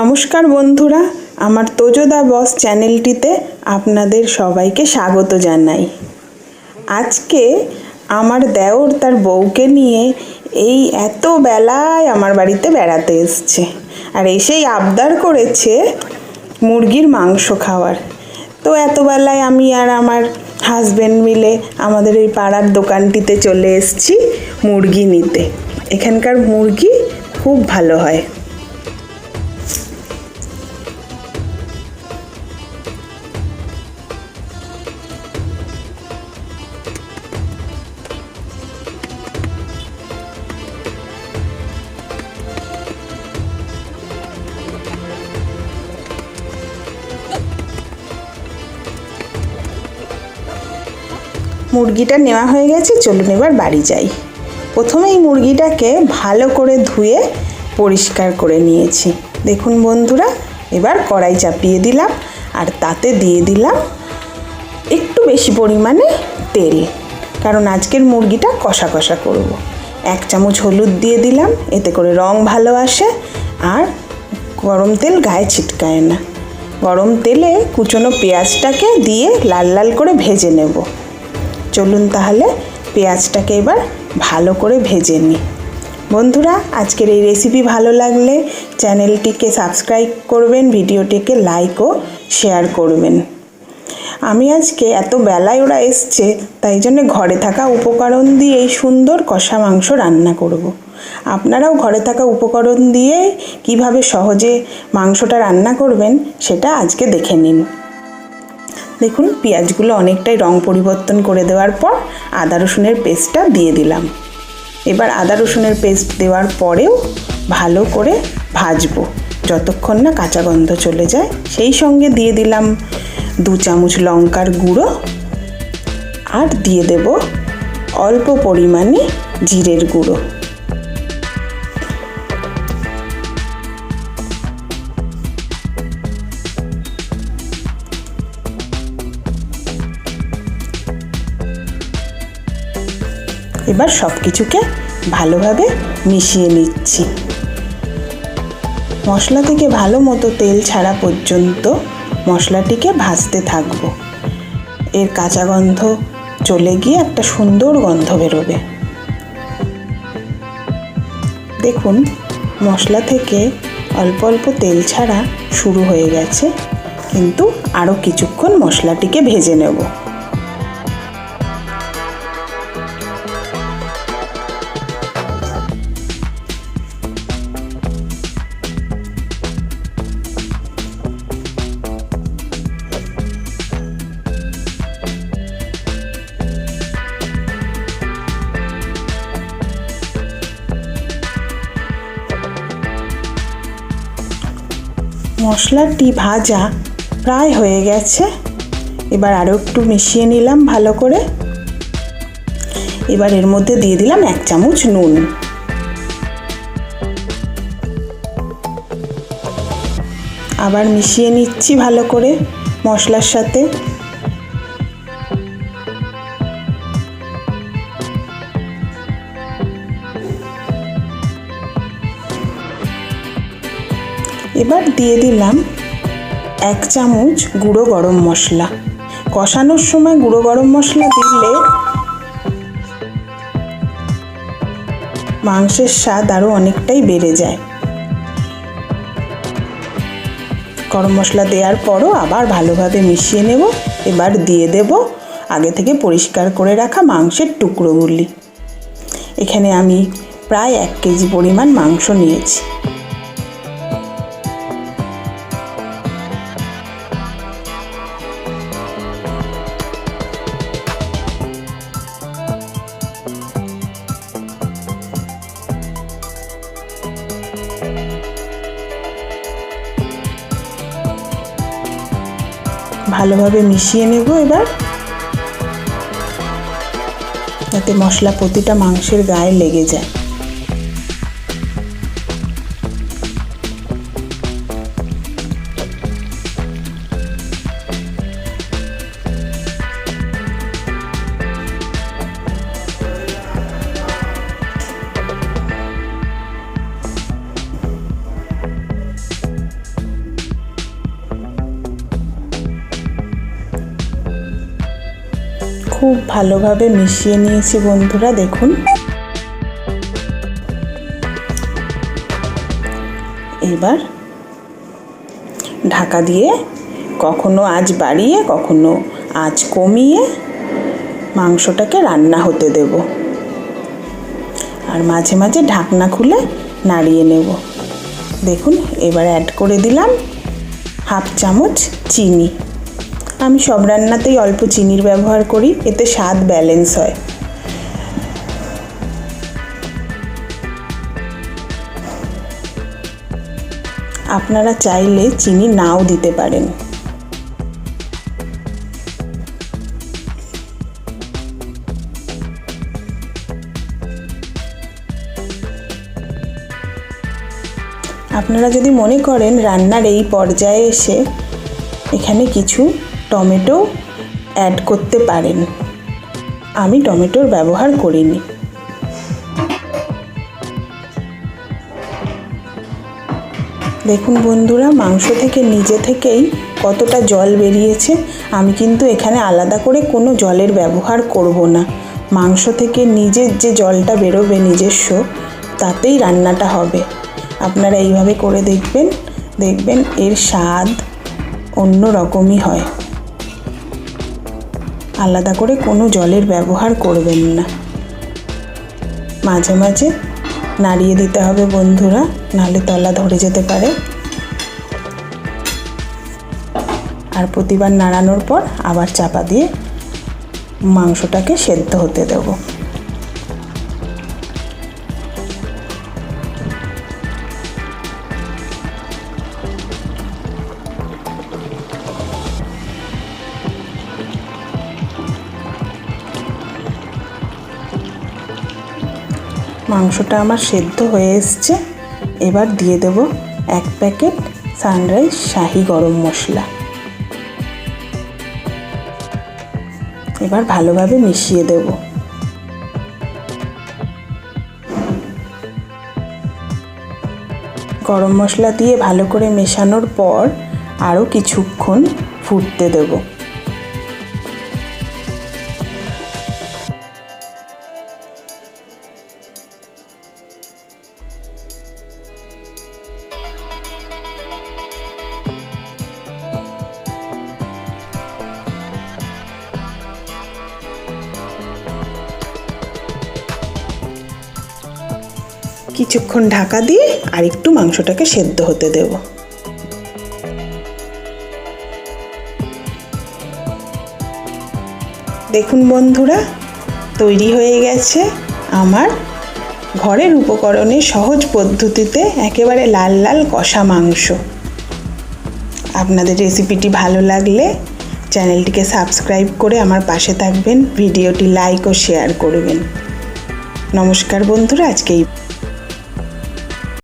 নমস্কার বন্ধুরা, আমার তোজোদা বস চ্যানেলটিতে আপনাদের সবাইকে স্বাগত জানাই। আজকে আমার দেওর তার বউকে নিয়ে এই এত বেলায় আমার বাড়িতে বেড়াতে এসছে আর এসেই আবদার করেছে মুরগির মাংস খাওয়ার। তো এত বেলায় আমি আর আমার হাজবেন্ড মিলে আমাদের এই পাড়ার দোকানটিতে চলে এসেছি মুরগি নিতে। এখানকার মুরগি খুব ভালো হয়। মুরগিটা নেওয়া হয়ে গেছে, চলুন এবার বাড়ি যাই। প্রথমে এই মুরগিটাকে ভালো করে ধুয়ে পরিষ্কার করে নিয়েছি। দেখুন বন্ধুরা, এবার কড়াই চাপিয়ে দিলাম আর তাতে দিয়ে দিলাম একটু বেশি পরিমাণে তেল, কারণ আজকের মুরগিটা কষা কষা করব। এক চামচ হলুদ দিয়ে দিলাম, এতে করে রং ভালো আসে আর গরম তেল গায়ে ছিটকায় না। গরম তেলে কুচনো পেঁয়াজটাকে দিয়ে লাল লাল করে ভেজে নেব। চলুন তাহলে পেঁয়াজটাকে এবার ভালো করে ভেজে নিই। বন্ধুরা, আজকের এই রেসিপি ভালো লাগলে চ্যানেলটিকে সাবস্ক্রাইব করবেন, ভিডিওটিকে লাইক ও শেয়ার করবেন। আমি আজকে এত বেলায় ওরা এসছে, তাই জন্য ঘরে থাকা উপকরণ দিয়ে এই সুন্দর কষা মাংস রান্না করব। আপনারাও ঘরে থাকা উপকরণ দিয়ে কীভাবে সহজে মাংসটা রান্না করবেন, সেটা আজকে দেখে নিন। দেখুন, পেঁয়াজগুলো অনেকটাই রং পরিবর্তন করে দেওয়ার পর আদা রসুনের পেস্টটা দিয়ে দিলাম। এবার আদা রসুনের পেস্ট দেওয়ার পরেও ভালো করে ভাজবো। যতক্ষণ না কাঁচা গন্ধ চলে যায়, সেই সঙ্গে দিয়ে দিলাম দু চামচ লঙ্কার গুঁড়ো আর দিয়ে দেব অল্প পরিমাণে জিরের গুঁড়ো। এবার সব কিছুকে ভালোভাবে মিশিয়ে নিচ্ছি। মশলা থেকে ভালো মতো তেল ছাড়া পর্যন্ত মশলাটিকে ভাজতে থাকব। এর কাঁচা গন্ধ চলে গিয়ে একটা সুন্দর গন্ধ বেরোবে। দেখুন, মশলা থেকে অল্প অল্প তেল ছাড়া শুরু হয়ে গেছে, কিন্তু আরও কিছুক্ষণ মশলাটিকে ভেজে নেব। মশলাটি ভাজা প্রায় হয়ে গেছে। এবার আরও একটু মিশিয়ে নিলাম ভালো করে। এবার এর মধ্যে দিয়ে দিলাম এক চামচ নুন। আবার মিশিয়ে নিচ্ছি ভালো করে মশলার সাথে। এবার দিয়ে দিলাম এক চামচ গুঁড়ো গরম মশলা। কষানোর সময় গুঁড়ো গরম মশলা দিলে মাংসের স্বাদ আরও অনেকটাই বেড়ে যায়। গরম মশলা দেওয়ার পরও আবার ভালোভাবে মিশিয়ে নেব। এবার দিয়ে দেব আগে থেকে পরিষ্কার করে রাখা মাংসের টুকরোগুলি। এখানে আমি প্রায় এক কেজি পরিমাণ মাংস নিয়েছি। ভালোভাবে মিশিয়ে নেব এবার। যাতে মশলা প্রতিটা মাংসের গায়ে লেগে যায়। খুব ভালোভাবে মিশিয়ে নিয়েছি বন্ধুরা, দেখুন। এবার ঢাকা দিয়ে কখনো আঁচ বাড়িয়ে, কখনো আঁচ কমিয়ে মাংসটাকে রান্না হতে দেব। আর মাঝে মাঝে ঢাকনা খুলে নাড়িয়ে নেব। দেখুন, এবার অ্যাড করে দিলাম হাফ চামচ চিনি। আমি সব রান্নাতেই অল্প চিনির ব্যবহার করি, এতে স্বাদ ব্যালেন্স হয়। আপনারা চাইলে চিনি নাও দিতে পারেন। আপনারা যদি মনে করেন রান্নার এই পর্যায়ে এসে এখানে কিছু টমেটো অ্যাড করতে পারেন। আমি টমেটোর ব্যবহার করিনি। দেখুন বন্ধুরা, মাংস থেকে নিজে থেকেই কতটা জল বেরিয়েছে। আমি কিন্তু এখানে আলাদা করে কোনো জলের ব্যবহার করব না। মাংস থেকে নিজের যে জলটা বেরোবে নিজস্ব, তাতেই রান্নাটা হবে। আপনারা এইভাবে করে দেখবেন দেখবেন এর স্বাদ অন্য রকমই হয়। আলাদা করে কোনো জলের ব্যবহার করবেন না। মাঝে মাঝে নাড়িয়ে দিতে হবে বন্ধুরা, নাহলে তলা ধরে যেতে পারে। আর প্রতিবার নাড়ানোর পর আবার চাপা দিয়ে মাংসটাকে সেদ্ধ হতে দেবো। মাংসটা আমার সেদ্ধ হয়ে এসছে। এবার দিয়ে দেব এক প্যাকেট সানরাইজ শাহি গরম মশলা। এবার ভালোভাবে মিশিয়ে দেব। গরম মশলা দিয়ে ভালো করে মেশানোর পর আরও কিছুক্ষণ ফুটতে দেবো। কিছুক্ষণ ঢাকা দিয়ে আর একটু মাংসটাকে সেদ্ধ হতে দেব। দেখুন বন্ধুরা, তৈরি হয়ে গেছে আমার ঘরের উপকরণে সহজ পদ্ধতিতে একেবারে লাল লাল কষা মাংস। আপনাদের রেসিপিটি ভালো লাগলে চ্যানেলটিকে সাবস্ক্রাইব করে আমার পাশে থাকবেন, ভিডিওটি লাইক ও শেয়ার করবেন। নমস্কার বন্ধুরা আজকে এই